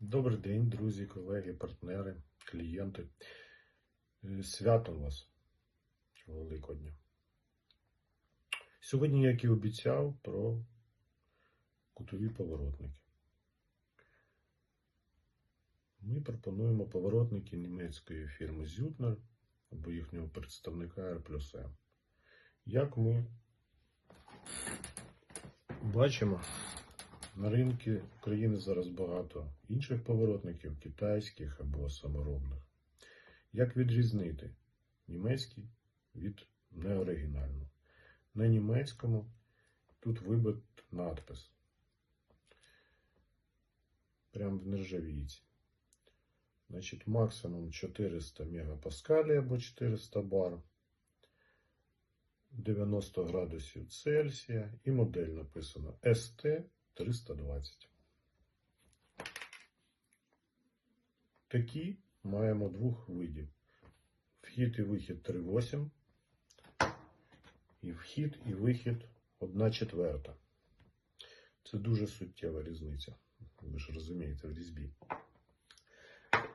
Добрий день, друзі, колеги, партнери, клієнти. Е, Свято вас Великодня. Сьогодні, як і обіцяв, про кутові поворотники. Ми пропонуємо поворотники німецької фірми Züttner або їхнього представника R+M. Як ми бачимо, на ринку України зараз багато інших поворотників, китайських або саморобних. Як відрізнити німецький від неоригінального? На німецькому тут вибит надпис. Прямо в нержавійці. Значить, максимум 400 мегапаскалів або 400 бар. 90 градусів Цельсія і модель написано ST 320. Такі маємо двох видів. Вхід і вихід 3,8. І вхід і вихід 1 четверта. Це дуже суттєва різниця. Ви ж розумієте, в різьбі.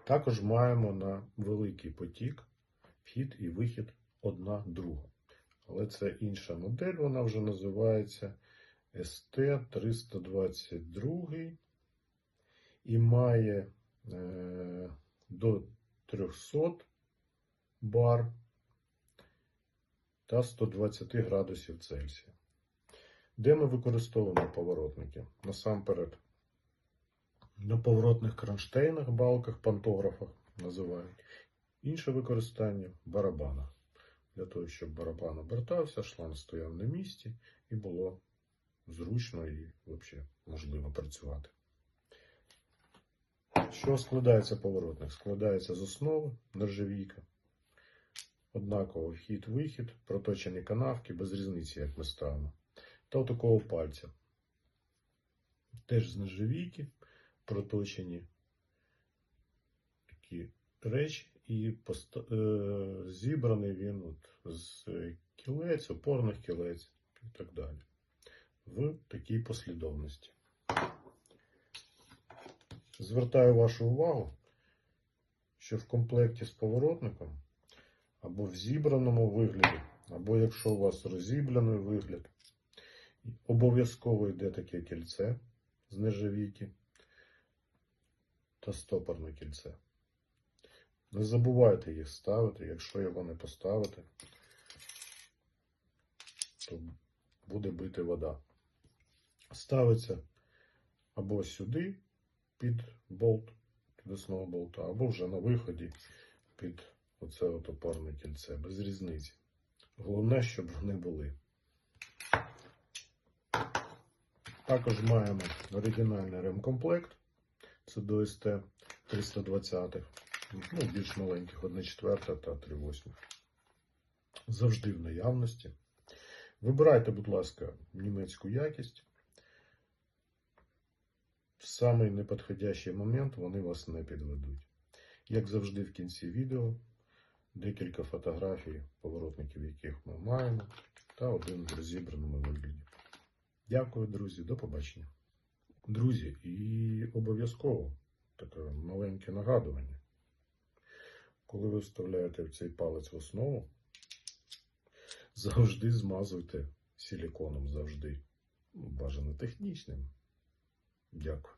Також маємо на великий потік вхід і вихід 1 друга. Але це інша модель, вона вже називається ST322 і має е, до 300 бар та 120 градусів Цельсія. Де ми використовуємо поворотники? Насамперед, на поворотних кронштейнах, балках, пантографах називають. Інше використання в барабанах. Для того, щоб барабан обертався, шланг стояв на місці і було зручно і взагалі можливо працювати. Що складається поворотник? Складається з основи, нержавійка, однаково вхід-вихід, проточені канавки, без різниці, як ми ставимо. Та такого пальця. Теж з нержавійки проточені такі речі, і поста- е, зібраний він от з кілець, опорних кілець і так далі. В такій послідовності. Звертаю вашу увагу, що в комплекті з поворотником або в зібраному вигляді, або якщо у вас розібраний вигляд, обов'язково йде таке кільце з нержавійки та стопорне кільце. Не забувайте їх ставити, якщо його не поставити, то буде бити вода. Ставиться або сюди під болт підвісного болта, або вже на виході під оце от опорне кільце, без різниці. Головне, щоб вони були. Також маємо оригінальний ремкомплект. Це до СТ 320 ну, більш маленьких, 1 четверта та 3 восьмих. Завжди в наявності. Вибирайте, будь ласка, німецьку якість. В самий неподходящий момент вони вас не підведуть. Як завжди, в кінці відео декілька фотографій поворотників, яких ми маємо, та один в розібраному вигляді. Дякую, друзі, до побачення. Друзі, і обов'язково таке маленьке нагадування. Коли ви вставляєте в цей палець в основу, завжди змазуйте силіконом, завжди. Бажано технічним. Дякую.